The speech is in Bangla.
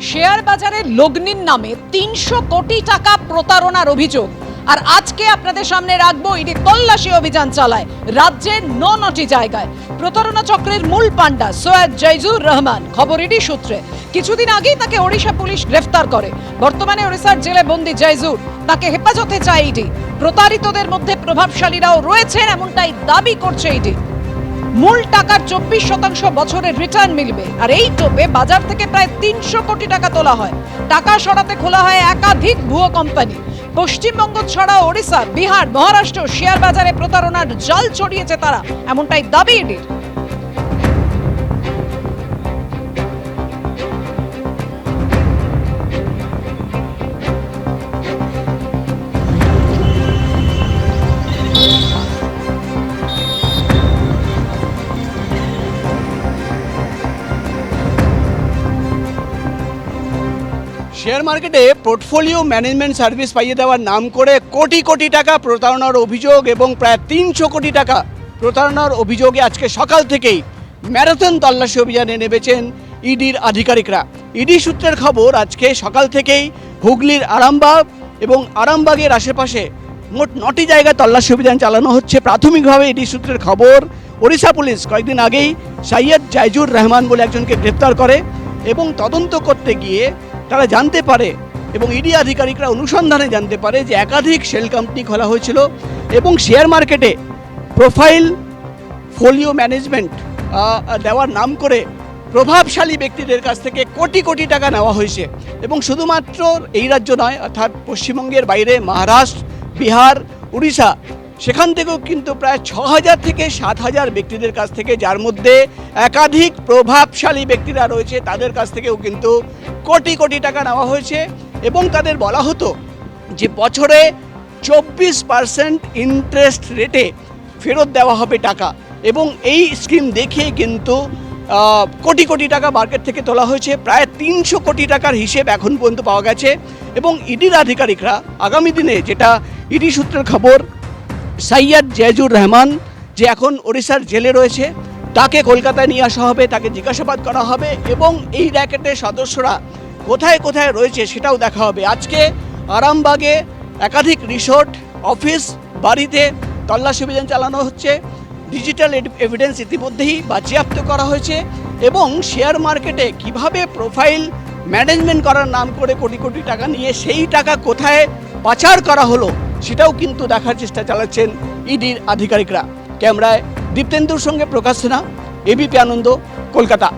শেয়ার বাজারে লগ্নির নামে তিনশো কোটি টাকা প্রতারণার অভিযোগ। আর আজকে আপনাদের সামনে রাখব ইডি তল্লাশি অভিযান চালায় রাজ্যের ন নটি জায়গায়। প্রতারণা চক্রের মূল পাণ্ডা সৈয়দ জৈজুর রহমান, খবর ইডি সূত্রে। কিছুদিন আগেই তাকে ওড়িশা পুলিশ গ্রেফতার করে। বর্তমানে ওড়িশার জেলে বন্দি জয়জুর। তাকে হেফাজতে চায় ইডি। প্রতারিতদের মধ্যে প্রভাবশালীরাও রয়েছেন, এমনটাই দাবি করছে ইডি। মূল টাকার চব্বিশ শতাংশ বছরের রিটার্ন মিলবে। আর এই টোপে বাজার থেকে প্রায় তিনশো কোটি টাকা তোলা হয়। টাকা সরাতে খোলা হয় একাধিক ভুয়ো কোম্পানি পশ্চিমবঙ্গ ছাড়া ওড়িশা, বিহার, মহারাষ্ট্র শেয়ার বাজারে প্রতারণার জল ছড়িয়েছে তারা। এমনটাই দাবি ইডির। শেয়ার মার্কেটে পোর্টফোলিও ম্যানেজমেন্ট সার্ভিস পাইয়ে দেওয়ার নাম করে কোটি কোটি টাকা প্রতারণার অভিযোগ এবং প্রায় তিনশো কোটি টাকা প্রতারণার অভিযোগে আজকে সকাল থেকেই ম্যারাথন তল্লাশি অভিযানে নেমেছেন ইডির আধিকারিকরা। ইডি সূত্রের খবর, আজকে সকাল থেকেই হুগলির আরামবাগ এবং আরামবাগের আশেপাশে মোট নটি জায়গায় তল্লাশি অভিযান চালানো হচ্ছে। প্রাথমিকভাবে ইডি সূত্রের খবর, ওড়িশা পুলিশ কয়েকদিন আগেই সাইয়দ জাইজুর রহমান বলে একজনকে গ্রেপ্তার করে এবং তদন্ত করতে গিয়ে তারা জানতে পারে এবং ইডি আধিকারিকরা অনুসন্ধানে জানতে পারে যে একাধিক সেল কোম্পানি খোলা হয়েছিল এবং শেয়ার মার্কেটে প্রোফাইল ফোলিও ম্যানেজমেন্ট দেওয়ার নাম করে প্রভাবশালী ব্যক্তিদের কাছ থেকে কোটি কোটি টাকা নেওয়া হয়েছে। এবং শুধুমাত্র এই রাজ্য নয়, অর্থাৎ পশ্চিমবঙ্গের বাইরে, মহারাষ্ট্র, বিহার, উড়িষ্যা সেখান থেকেও কিন্তু প্রায় ছ হাজার থেকে সাত হাজার ব্যক্তিদের কাছ থেকে, যার মধ্যে একাধিক প্রভাবশালী ব্যক্তিরা রয়েছে, তাদের কাছ থেকেও কিন্তু কোটি কোটি টাকা নেওয়া হয়েছে এবং তাদের বলা হতো যে বছরে চব্বিশ পার্সেন্ট ইন্টারেস্ট রেটে ফেরত দেওয়া হবে টাকা এবং এই স্কিম দেখিয়ে কিন্তু কোটি কোটি টাকা মার্কেট থেকে তোলা হয়েছে। প্রায় তিনশো কোটি টাকার হিসেব এখন পর্যন্ত পাওয়া গেছে এবং ইডির আধিকারিকরা আগামী দিনে যেটা ইডি সূত্রের খবর সাইয়াদ জেজুর রহমান, যে এখন ওড়িশার জেলে রয়েছে, তাকে কলকাতায় নিয়ে আসা হবে, তাকে জিজ্ঞাসাবাদ করা হবে, এবং এই র্যাকেটের সদস্যরা কোথায় কোথায় রয়েছে সেটাও দেখা হবে। আজকে আরামবাগে একাধিক রিসোর্ট, অফিস, বাড়িতে তল্লাশি অভিযান চালানো হচ্ছে। ডিজিটাল এভিডেন্স ইতিমধ্যেই বাজেয়াপ্ত করা হয়েছে, এবং শেয়ার মার্কেটে কীভাবে প্রোফাইল ম্যানেজমেন্ট করার নাম করে কোটি কোটি টাকা নিয়ে সেই টাকা কোথায় পাচার করা হলো সেটাও কিন্তু দেখার চেষ্টা চালাচ্ছেন ইডির আধিকারিকরা। ক্যামেরায় দীপ্তেন্দুর সঙ্গে প্রকাশ সিনহা এবিপি আনন্দ, কলকাতা।